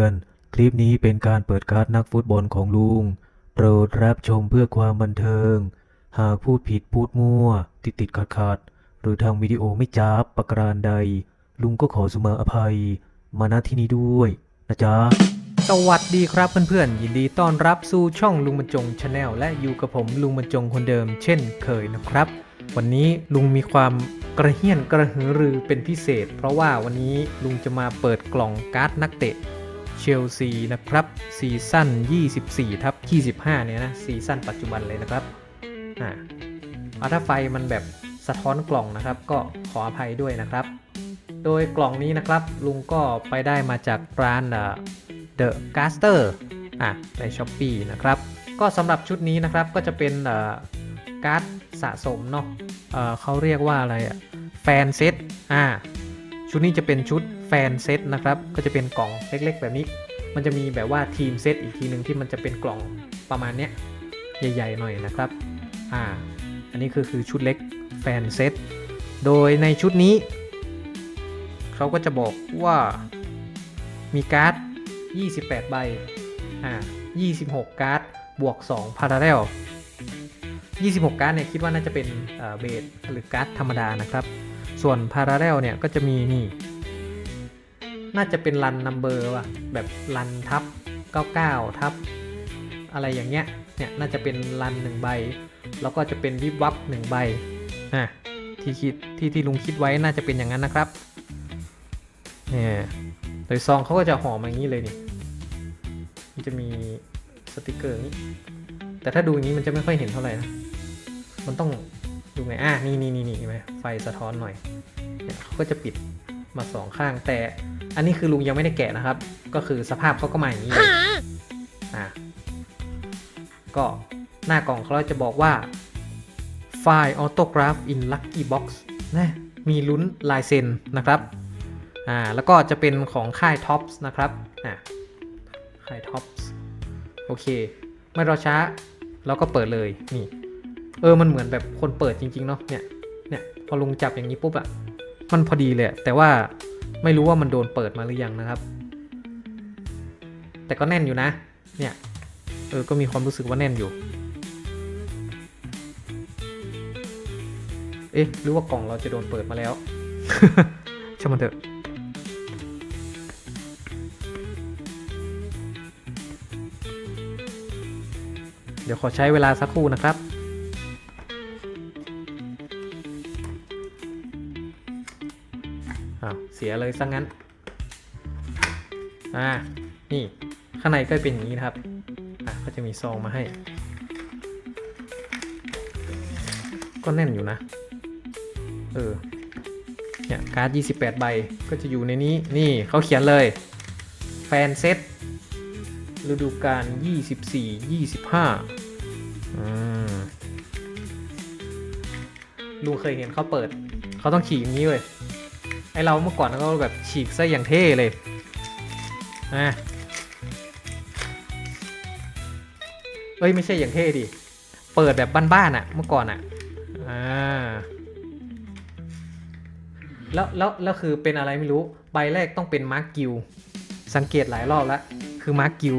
อนๆคลิปนี้เป็นการเปิดการ์ดนักฟุตบอลของลุง โปรดรับชมเพื่อความบันเทิง หากพูดผิดพูดมั่ว ติดติดขัดขัดหรือทางวิดีโอไม่จ้าบประการใด ลุงก็ขอสุมาอภัย มาณที่นี้ด้วย นะจ๊ะ สวัสดีครับเพื่อนๆ ยินดีต้อนรับสู่ช่องลุงบรรจงชาแนลและอยู่กับผมลุงบรรจงคนเดิม เช่นเคยนะครับ วันนี้ลุงมีความกระเฮี้ยนกระหือรือเป็นพิเศษ เพราะว่าวันนี้ลุงจะมาเปิดกล่องการ์ดนักเตะ เชลซีนะครับซีซั่น 24ทับ25 เนี่ยนะซีซั่นปัจจุบันเลยนะครับอ่าเอาถ้าไฟมันแบบสะท้อนกล่องนะครับ ก็ขออภัยด้วยนะครับ โดยกล่องนี้นะครับ ลุงก็ไปได้มาจากร้านเอ่อ The Caster อะใน s h อ p e e นะครับ ก็สำหรับชุดนี้นะครับก็จะเป็นการ์ดสะสมเนาะเอ่อเขาเรียกว่าอะไรอะแฟนเซตอ่าชุดนี้จะเป็นชุด แฟนเซตนะครับ ก็จะเป็นกล่องเล็กๆ แบบนี้ มันจะมีแบบว่าทีมเซตอีกทีหนึ่งที่มันจะเป็นกล่องประมาณเนี้ยใหญ่ๆหน่อยนะครับ อ่า อันนี้คือคือชุดเล็กแฟนเซต โดยในชุดนี้ เขาก็จะบอกว่ามีการ์ด 28 ใบ อ่า 26 การ์ด บวก 2 พาราเรล26 การ์ดเนี่ยคิดว่าน่าจะเป็นเบสหรือการ์ดธรรมดานะครับ ส่วนพาราเรลเนี่ยก็จะมีนี่ น่าจะเป็นรันนัมเบอร์ว่ะแบบรันทับ 99 ทับ อะไรอย่างเงี้ยเนี่ยน่าจะเป็นรันหนึ่งใบ แล้วก็จะเป็นวิบวับหนึ่งใบอะที่คิดที่ที่ลุงคิดไว้น่าจะเป็นอย่างนั้นนะครับเนี่ยโดยซองเขาก็จะห่อมาอย่างนี้เลยนี่มันจะมีสติกเกอร์นี้แต่ถ้าดูอย่างนี้มันจะไม่ค่อยเห็นเท่าไหร่นะมันต้องดูไงอะนี่นี่นี่นี่เห็นไหมไฟสะท้อนหน่อยเนี่ยเขาก็จะปิดมาสองข้างแต่ อันนี้คือลุงยังไม่ได้แกะนะครับ ก็คือสภาพเขาก็มาอย่างนี้เลยอะก็หน้ากล่องเขาจะบอกว่าไฟล์ออโตกราฟ in lucky box นะมีลุ้นลายเซ็นนะครับอ่าแล้วก็จะเป็นของค่าย Tops นะครับอ่าค่าย Tops โอเค ไม่รอช้าเราก็เปิดเลยนี่ เออมันเหมือนแบบคนเปิดจริง ๆ เนาะเนี่ยเนี่ยพอลุงจับอย่างนี้ปุ๊บอะมันพอดีเลยอะแต่ว่า ไม่รู้ว่ามันโดนเปิดมาหรือยังนะครับ แต่ก็แน่นอยู่นะ เนี่ย เออ ก็มีความรู้สึกว่าแน่นอยู่ เอ๊ะ หรือว่ากล่องเราจะโดนเปิดมาแล้วช่างมันเถอะเดี๋ยวขอใช้เวลาสักครู่นะครับ อ้าวเสียเลยซะงงั้น อ่า นี่ ข้างในก็เป็นอย่างนี้นะครับ อะก็จะมีซองมาให้ ก็แน่นอยู่นะ เออ เนี่ยการ์ด 28 ใบ ก็จะอยู่ในนี้ นี่เขาเขียนเลย แฟนเซตฤดูกาล24 25 อืมลุงเคยเห็นเขาเปิด เขาต้องฉีกอย่างนี้เลย ไอเราเมื่อก่อนก็แบบฉีกซะอย่างเท่เลยอะเอ้ยไม่ใช่อย่างเท่ดิ เปิดแบบบ้านๆอะ่ะเมื่อก่อนอะ่ะอ่าแล้วแล้วแล้วคือเป็นอะไรไม่รู้ใบแรกต้องเป็นมาร์กกิลสังเกตหลายรอบแล้ว คือมาร์กกิล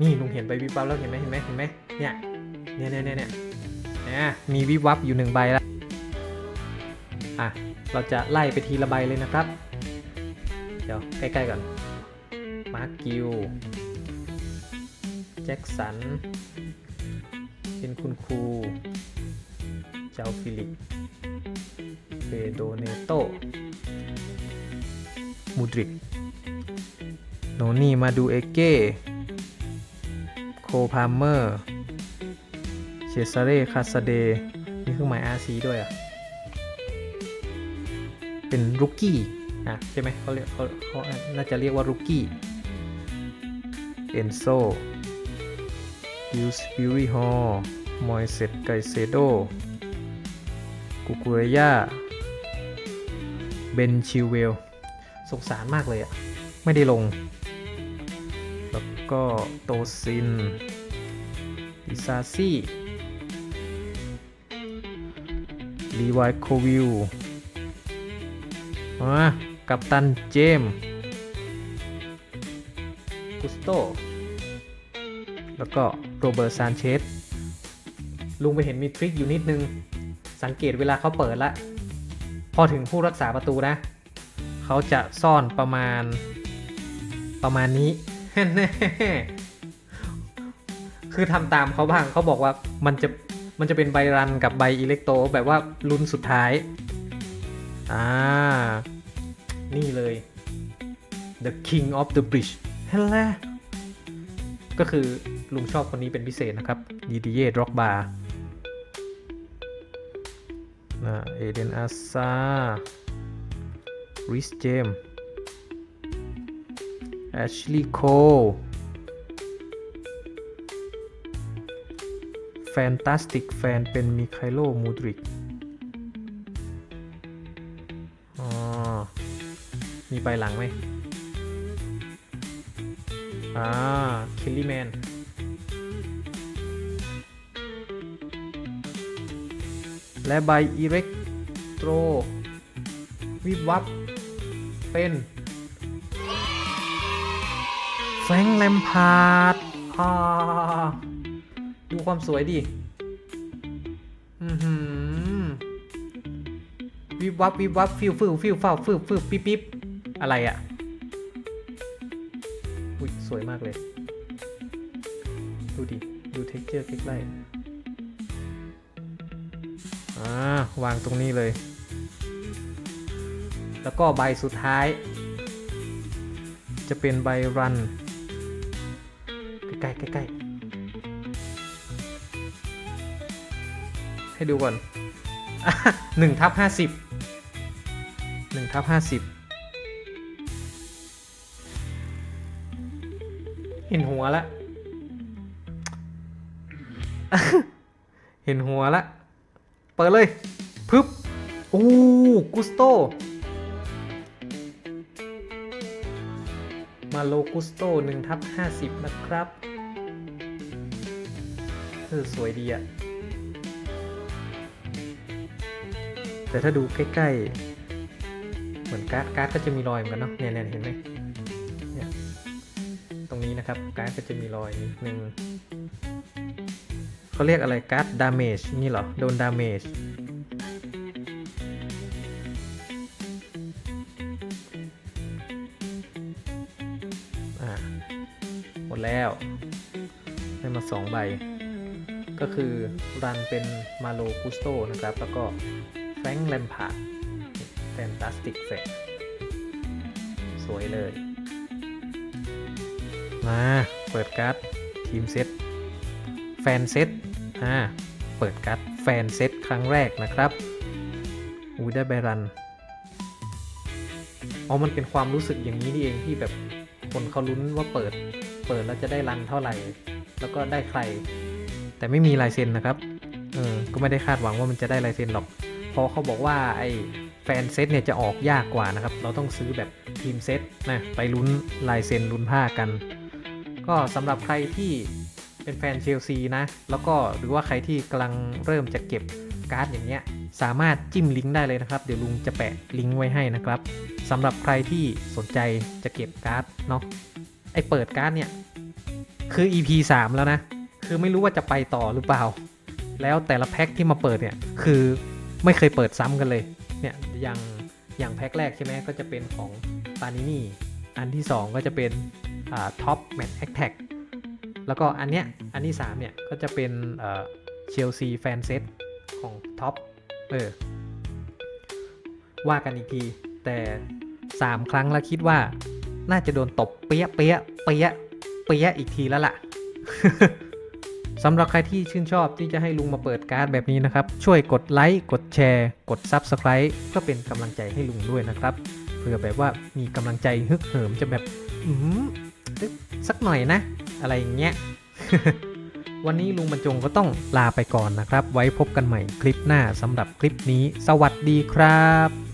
นี่ลุงเห็นใบวิบวับแล้วเห็นไหมเห็นไหมเห็นไหมเนี่ยเนี่ยเนี่ยเนี่ย นี่ยเนี่ยมีวิวับอยู่หนึ่งใบแล้วอะเราจะไล่ไปทีละใบเลยนะครับ เดี๋ยวใกล้ๆก่อนมาร์กกิลแจ็คสัน เป็นคุณครู เจ้าฟิลิปเปโดเนโต มูดริก โนนี่มาดูเอเก้ โคพามเมอร์ เชซาเร่คาสเดมีเครื่องหมาย RC ด้วยอะ เป็นรุกกี้อะใช่ไหมเขาเรียกเขาเขาน่าจะเรียกว่ารุกกี้เอนโซยูสฟิรี่ฮอลมอยเซตไกเซโดกุกุเรยาเบนชิวเวลสงสารมากเลยอะไม่ได้ลง แล้วก็โตซินอิซาซี่ ลีวายโควิลมากับตันเจมส์กุสโต แล้วก็โรเบิร์ตซานเชสลุงไปเห็นมีทริคอยู่นิดนึง สังเกตเวลาเขาเปิดละ พอถึงผู้รักษาประตูนะ เขาจะซ่อนประมาณ ประมาณนี้ คือทำตามเขาบ้างเขาบอกว่ามันจะ มันจะเป็นใบรันกับใบอิเล็กโตแบบว่าลุ้นสุดท้าย อ่า นี่เลย The King of the Bridge เห็นแล้วก็คือลุงชอบคนนี้เป็นพิเศษนะครับดีดีเย่ด็อกบาร์เอเดนอาซาริสเจมแอชลีย์โค ฟนตาสติกแฟนเป็นมิคาโลมูดริกอ๋อมีใบหลังไหมอ่าเคลลี่แมนและใบอิเล็กโตร วิบวับ เป็นแฟงแลมพาร์ดอ่า ดูความสวยดิอือหือวิบวับวิบวับฟิวฟิวฟิวฟ้าฟิวฟิวปิ๊บปิ๊บอะไรอะ่ะอุ้ยสวยมากเลย ดูดิ ดูเท็กเจอร์ใกล้ๆอ่าวางตรงนี้เลย แล้วก็ใบสุดท้าย จะเป็นใบรัน ใกล้ๆใกล้ๆ ให้ดูก่อนหนึ่งทับห้าสิบหนึ่งทับห้าสิบเห็นหัวละ เห็นหัวละ เปิดเลยพึบอู้กุสโต มาโลกุสโตหนึ่งทับห้าสิบนะครับ เออ สวยดีอะ แต่ถ้าดูใกล้ๆ เหมือนการ์ดการ์ดก็จะมีรอยเหมือนกันเนาะเนี่ยเนี่ยเห็นไหมเนี่ยตรงนี้นะครับการ์ดก็จะมีรอยนิดนึงเขาเรียกอะไรการ์ดดาเมจนี่เหรอ โดนดาเมจอ่าหมดแล้ว ได้มาสองใบ ก็คือรันเป็นมาโลกุสโตนะครับ แล้วก็ แฟรงค์แลมพาร์ดแฟนตาสติกแฟสวยเลย มา เปิดการ์ดทีมเซตแฟนเซตอ่า เปิดการ์ดแฟนเซตครั้งแรกนะครับอูได้ใบรันอ๋อมันเป็นความรู้สึกอย่างนี้นี่เองที่แบบคนเขาลุ้นว่าเปิด เปิดแล้วจะได้รันเท่าไหร่ แล้วก็ได้ใคร แต่ไม่มีลายเซ็นนะครับ เออ ก็ไม่ได้คาดหวังว่ามันจะได้ลายเซ็นหรอก พราะเขาบอกว่าไอ้แฟนเซตเนี่ยจะออกยากกว่านะครับ เราต้องซื้อแบบทีมเซตนะไปลุ้นลายเซ็นลุ้นผ้ากัน ก็สำหรับใครที่เป็นแฟนเชลซีนะ แล้วก็หรือว่าใครที่กำลังเริ่มจะเก็บการ์ดอย่างเงี้ยสามารถจิ้มลิงก์ได้เลยนะครับ เดี๋ยวลุงจะแปะลิงก์ไว้ให้นะครับสำหรับใครที่สนใจจะเก็บการ์ดเนาะไอเปิดการ์ดเนี่ยคือ EP 3 แล้วนะ คือไม่รู้ว่าจะไปต่อหรือเปล่า แล้วแต่ละแพ็คที่มาเปิดเนี่ย คือ ไม่เคยเปิดซ้ำกันเลย เนี่ยอย่างอย่างแพ็คแรกใช่ไหมก็จะเป็นของปานินี่อันที่ 2 ก็จะเป็นท็อปแมตช์แอคแท็กแล้วก็อันเนี้ยอันที่3เนี่ยก็จะเป็นเชลซีแฟนเซตของท็อปเออว่ากันอีกที แต่ 3 ครั้งแล้วคิดว่าน่าจะโดนตบเปี้ยเปี้ยเปี้ยเปี้ยอีกทีแล้วล่ะ สำหรับใครที่ชื่นชอบที่จะให้ลุงมาเปิดการ์ดแบบนี้นะครับ ช่วยกดไลค์กดแชร์ กด Subscribe ก็เป็นกำลังใจให้ลุงด้วยนะครับเพื่อแบบว่ามีกำลังใจฮึกเหิมจะแบบอืมสักหน่อยนะ อะไรอย่างเงี้ยวันนี้ลุงบรรจงก็ต้องลาไปก่อนนะครับ ไว้พบกันใหม่คลิปหน้าสำหรับคลิปนี้ สวัสดีครับ